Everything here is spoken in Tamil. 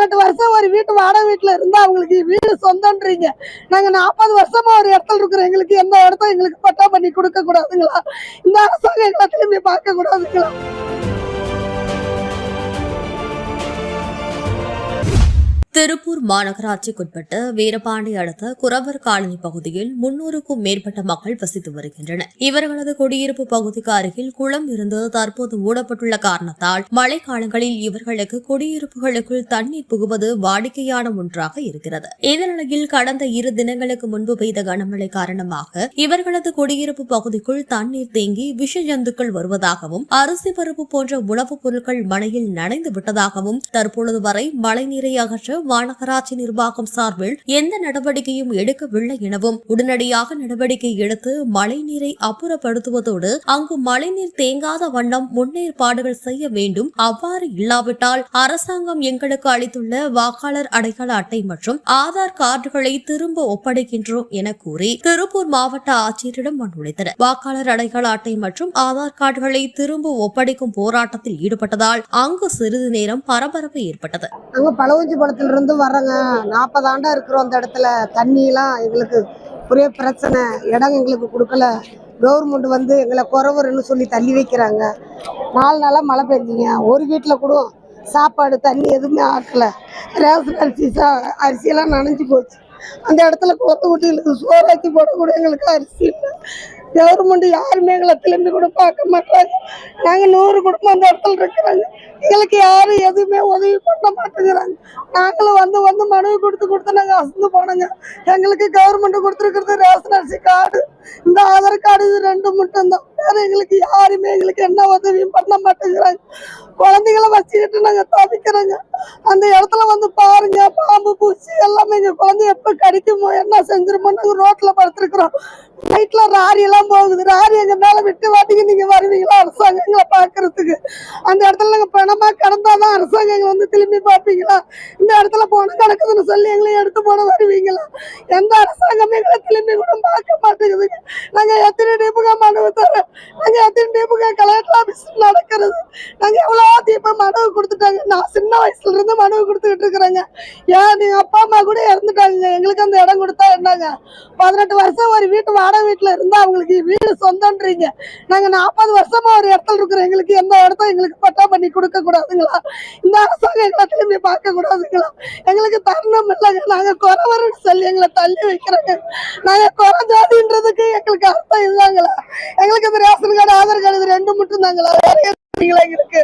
பதினெட்டு வருஷம் ஒரு வீட்டு வாடகை வீட்டில் இருந்தா அவங்களுக்கு வீடு சொந்தன்றீங்க. நாங்க நாற்பது வருஷமா ஒரு இடத்துல இருக்கிறோம். எங்களுக்கு எந்த இடத்த எங்களுக்கு பட்டா பண்ணி கொடுக்க கூடாதுங்களா? இந்த அரசாங்கம் எங்களை திரும்பி பார்க்க கூடாதுங்களா? திருப்பூர் மாநகராட்சிக்குட்பட்ட வீரபாண்டி அடுத்த குறவர் காலனி பகுதியில் முன்னூறுக்கும் மேற்பட்ட மக்கள் வசித்து வருகின்றனர். இவர்களது குடியிருப்பு பகுதிக்கு அருகில் குளம் இருந்து தற்போது மூடப்பட்டுள்ள காரணத்தால் மழைக்காலங்களில் இவர்களுக்கு குடியிருப்புகளுக்குள் தண்ணீர் புகுவது வாடிக்கையான ஒன்றாக இருக்கிறது. இதனிடையில் கடந்த இரு தினங்களுக்கு முன்பு பெய்த கனமழை காரணமாக இவர்களது குடியிருப்பு பகுதிக்குள் தண்ணீர் தேங்கி விஷ ஜந்துக்கள் வருவதாகவும் அரிசி பருப்பு போன்ற உணவுப் பொருட்கள் மழையில் நனைந்து விட்டதாகவும் தற்பொழுது வரை மழைநீரை அகற்ற மாநகராட்சி நிர்வாகம் சார்பில் எந்த நடவடிக்கையும் எடுக்கவில்லை எனவும் உடனடியாக நடவடிக்கை எடுத்து மழைநீரை அப்புறப்படுத்துவதோடு அங்கு மழைநீர் தேங்காத வண்ணம் முன்னேற்பாடுகள் செய்ய வேண்டும். அவ்வாறு இல்லாவிட்டால் அரசாங்கம் எங்களுக்கு அளித்துள்ள வாக்காளர் அடையாள அட்டை மற்றும் ஆதார் கார்டுகளை திரும்ப ஒப்படைக்கின்றோம் என கூறி திருப்பூர் மாவட்ட ஆட்சியரிடம் மனுளித்தனர் வாக்காளர் அடையாள அட்டை மற்றும் ஆதார் கார்டுகளை திரும்ப ஒப்படைக்கும் போராட்டத்தில் ஈடுபட்டதால் அங்கு சிறிது நேரம் பரபரப்பு ஏற்பட்டது. பழவஞ்சி இருந்து வர்றோங்க. நாற்பது ஆண்டா இருக்கிறோம் அந்த இடத்துல. தண்ணியெல்லாம் எங்களுக்கு ஒரே பிரச்சனை. இடம் எங்களுக்கு கொடுக்கல. கவர்மெண்ட் வந்து எங்களை குறவருன்னு சொல்லி தள்ளி வைக்கிறாங்க. நாலு நாளாக மழை பெஞ்சிங்க. ஒரு வீட்டில் கூட சாப்பாடு தண்ணி எதுவுமே ஆக்கலை. ரேஷன் அரிசி சா அரிசியெல்லாம் நனைஞ்சு போச்சு. அந்த இடத்துல கொத்து குட்டிகளுக்கு சோறாக்கி போட கூட எங்களுக்கு அரிசி இல்லை. கவர்மெண்ட் யாருமே எங்களை திரும்பி கூட பார்க்க மாட்டாங்க. நாங்கள் நூறு குடும்பம் அந்த இடத்துல இருக்கிறாங்க. எங்களுக்கு யாரும் எதுவுமே உதவி பண்ண மாட்டேங்கிறாங்க. நாங்களும் வந்து வந்து மனுவை கொடுத்து கொடுத்து நாங்கள் அசந்து போனோங்க. எங்களுக்கு கவர்மெண்ட் கொடுத்துருக்கிறது ரேஷன் அரிசி கார்டு இந்த ஆதார் கார்டு இது ரெண்டு மட்டும்தான். வேற எங்களுக்கு யாருமே எங்களுக்கு என்ன உதவியும் பண்ண மாட்டேங்கிறாங்க. குழந்தைகளை வச்சுக்கிட்டு நாங்கள் தவிக்கிறோங்க. அந்த இடத்துல வந்து பாருங்க பாம்பு பூச்சி எல்லாமே எங்கள் குழந்தை எப்போ கடிக்குமோ என்ன செஞ்சிருமோ நாங்கள் ரோட்டில் படுத்துருக்குறோம். நைட்டில் ராரி எல்லாம் போகுது. ராரி எங்க மேலே விட்டு வாட்டிக்கு நீங்க வருவீங்களா? அரசாங்கம் எங்களை பார்க்கறதுக்கு. அந்த இடத்துல நாங்க பணமா கடந்தாதான் அரசாங்கம் எங்களை வந்து திரும்பி பார்ப்பீங்களா? இந்த இடத்துல போன கிடக்குதுன்னு சொல்லி எங்களை எடுத்து போன வருவீங்களா? எந்த அரசாங்கமே எங்களை திரும்பி கூட பார்க்க மாட்டேங்குதுங்க. நாங்க எத்தனை டீப்புங்க மனுவை தரோம் நாங்கள் எத்தனை டீப்புங்க கலெக்டர் ஆஃபீஸ் நடக்கிறது? நாங்க எவ்வளோ தீப்பா மனுவை கொடுத்துட்டாங்க? நான் சின்ன வயசுல இருந்து மனு கொடுத்துக்கிட்டு இருக்கிறேங்க. ஏன் நீங்க அப்பா அம்மா கூட இறந்துட்டாங்க. எங்களுக்கு அந்த இடம் கொடுத்தா என்னங்க? பதினெட்டு வருஷம் ஒரு வீட்டு வாடகை வீட்டுல இருந்தா அவங்களுக்கு வீடு சொந்தன்றீங்க. நாங்க நாற்பது வருஷமா ஒரு இடத்துல இருக்கிறோம். எங்களுக்கு எந்த இடத்த எங்களுக்கு பட்டா பண்ணி கொடுக்க கூடாதுங்களா? இந்த அரசாங்கம் எங்களை திரும்பி பார்க்க கூடாதுங்களா? எங்களுக்கு தருணம் இல்லைங்க. நாங்க குறவருன்னு சொல்லி எங்களை தள்ளி வைக்கிறாங்க. நாங்க குறை ஜாதின்றது எங்களுக்கு அர்த்தம் எங்களுக்கு இந்த ரேஷன் கார்டு ஆதார் கார்டு இது ரெண்டு மட்டும் தாங்களா வேற எங்களுக்கு?